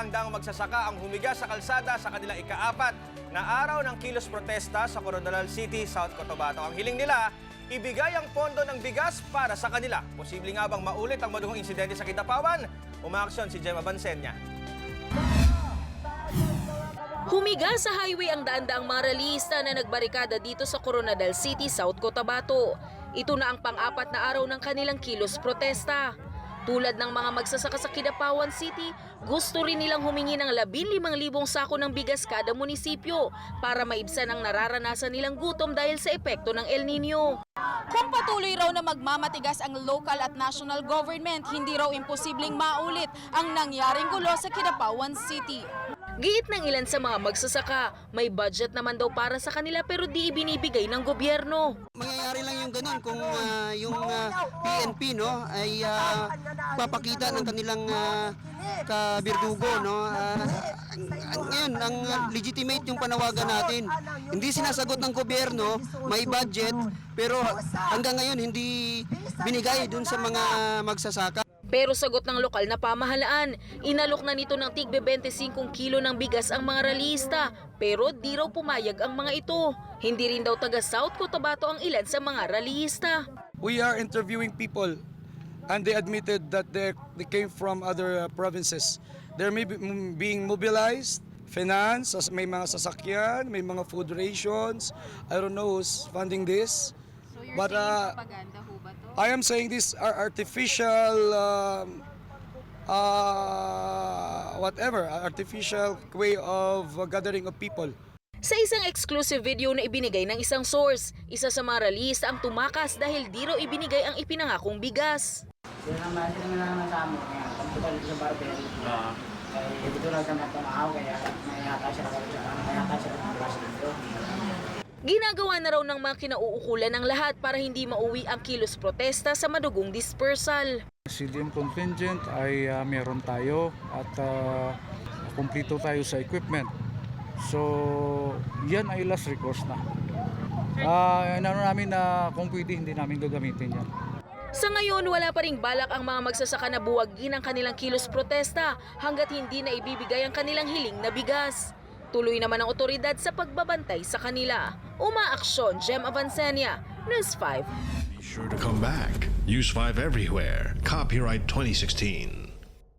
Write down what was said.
daang-daang magsasaka ang humiga sa kalsada sa kanilang ikaapat na araw ng kilos protesta sa Coronadal City, South Cotabato. Ang hiling nila, ibigay ang pondo ng bigas para sa kanila. Posible nga bang maulit ang madugong insidente sa Kitapawan? Umaaksyon si Gemma Bansenya. Humiga sa highway ang daan-daang mga ralista na nagbarikada dito sa Coronadal City, South Cotabato. Ito na ang pang-apat na araw ng kanilang kilos protesta. Tulad ng mga magsasaka sa Kidapawan City, gusto rin nilang humingi ng 15,000 sako ng bigas kada munisipyo para maibsan ang nararanasan nilang gutom dahil sa epekto ng El Nino. Kung patuloy raw na magmamatigas ang local at national government, hindi raw imposibleng maulit ang nangyaring gulo sa Kidapawan City. Giit ng ilan sa mga magsasaka, may budget naman daw para sa kanila pero di ibinibigay ng gobyerno. mangyayari lang yung ganun kung ah, yung ah, PNP no ay ah, papakita ng kanilang ah, kabirdugo no ang- ngayon ang legitimate yung panawagan natin. Hindi sinasagot ng gobyerno may budget pero hanggang ngayon hindi binigay dun sa mga magsasaka Pero sagot ng lokal na pamahalaan, inalok na nito ng tigbe 25 kilo ng bigas ang mga ralista, pero di raw pumayag ang mga ito. Hindi rin daw taga South Cotabato ang ilan sa mga ralista. we are interviewing people and they admitted that they, they came from other uh, provinces. They're being mobilized, finance, may mga sasakyan, may mga food rations. I don't know who's funding this. But uh, I am saying these are artificial um, uh, whatever, artificial way of gathering of people. Sa isang exclusive video na ibinigay ng isang source, isa sa mga ralista ang tumakas dahil di raw ibinigay ang ipinangakong bigas. Sila naman, sila naman naman sa amo, kaya pagkakal sa barbell. Kaya dito lang kaya mayata siya na mayata siya ng class dito. Ginagawa na raw ng mga kinauukulan ng lahat para hindi mauwi ang kilos protesta sa madugong dispersal. CDM contingent ay ah, meron tayo at uh, kumpleto tayo sa equipment. So, yan ay last recourse na. Ah, inano namin na kung pwede hindi namin gagamitin yan. Sa ngayon, wala pa ring balak ang mga magsasaka na buwagin ang kanilang kilos protesta hanggat hindi na ibibigay ang kanilang hiling na bigas. Tuloy naman ang otoridad sa pagbabantay sa kanila. Umaaksyon, Gem Avancenia, News 5. Be sure to come back. Use 5 everywhere. Copyright 2016.